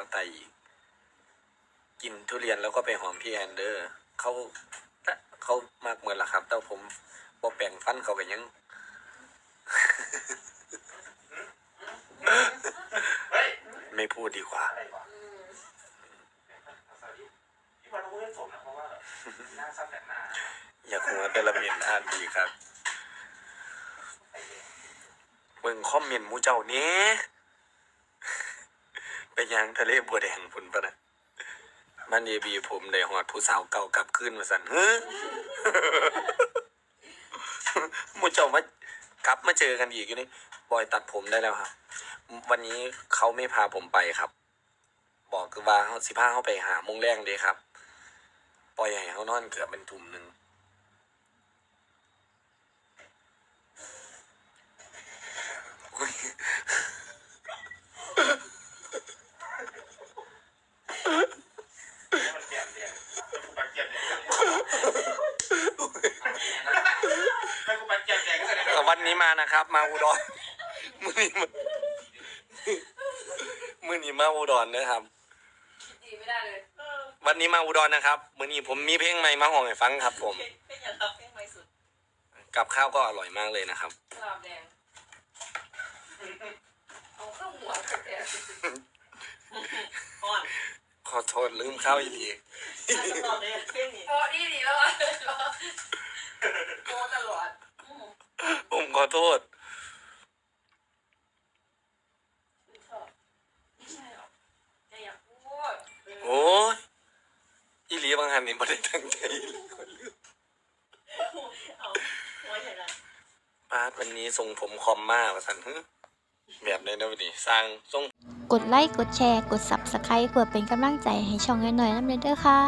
แล้วไตอีก กินทุเรียนแล้วก็ไปหอมพี่แอนเดอร์เขาเขามากเหมือนล่ะครับ แต่ผมบอแปลงฟันเขากันยังไม่พูดดีกว่าอะไรวะพี่วันพูดให้สมนะเพราะว่าหน้าซ้ำแต่หน้าอย่าคงว่าแต่ละเมียนอ่านดีครับไอ้เหี้ยเบิ่งคอมเมนต์มูเจ้าเนี้ ไปยังทะเลบัวแดงพุ่นปะนะมันเอบีผมได้หอดผู้สาวเก่ากลับคืนมาสั่นเฮ้อหมูเจ้ามา กลับมาเจอกันอีกอยู่นี่บอยตัดผมได้แล้วครับ วันนี้เขาไม่พาผมไปครับ บอกคือว่าสิพาเขาไปหามงแรงเด้ครับ ปล่อยให้เขานอนเกือบเป็นทุ่มหนึ่ง มันเปลี่ยนเรียนกูปัดเกียบเนี่ยไม่กูปัดเกียบแดงก็แสดง แต่วันนี้ มานะครับ มาอุดรมือนี้มามือนี้มาอุดรนะครับ ดีไม่ได้เลยวันนี้มาอุดรนะครับมือนี้ผมมีเพลงใหม่มาห้องให้ฟังครับ ผม เป็นอย่างรับเพลงใหม่สุดกับข้าวก็อร่อยมากเลยนะครับ สลามแดงเอาข้าวหัวแดงอ่อนขอโทษลืมข้าวอีกทีตลอดเลยเพลงนี้โอ้ดีดีแล้วอะโอ้ตลอดอืม ผมข อโทษชอบไม่ใช่หรอกแกอยากพูดโอ้ยอีหลีบางหันนี่ไม่ได้ตั้งใจเลยเอาหัวใหญ่ละปาดวันนี้ทรงผมคอมมากว่าสันฮึแบบในนะวันนี้สร้างทรง กดไลค์ กดแชร์ กด Subscribe เพื่อเป็นกำลังใจให้ช่องน้อยๆน้ำเด้อค่ะ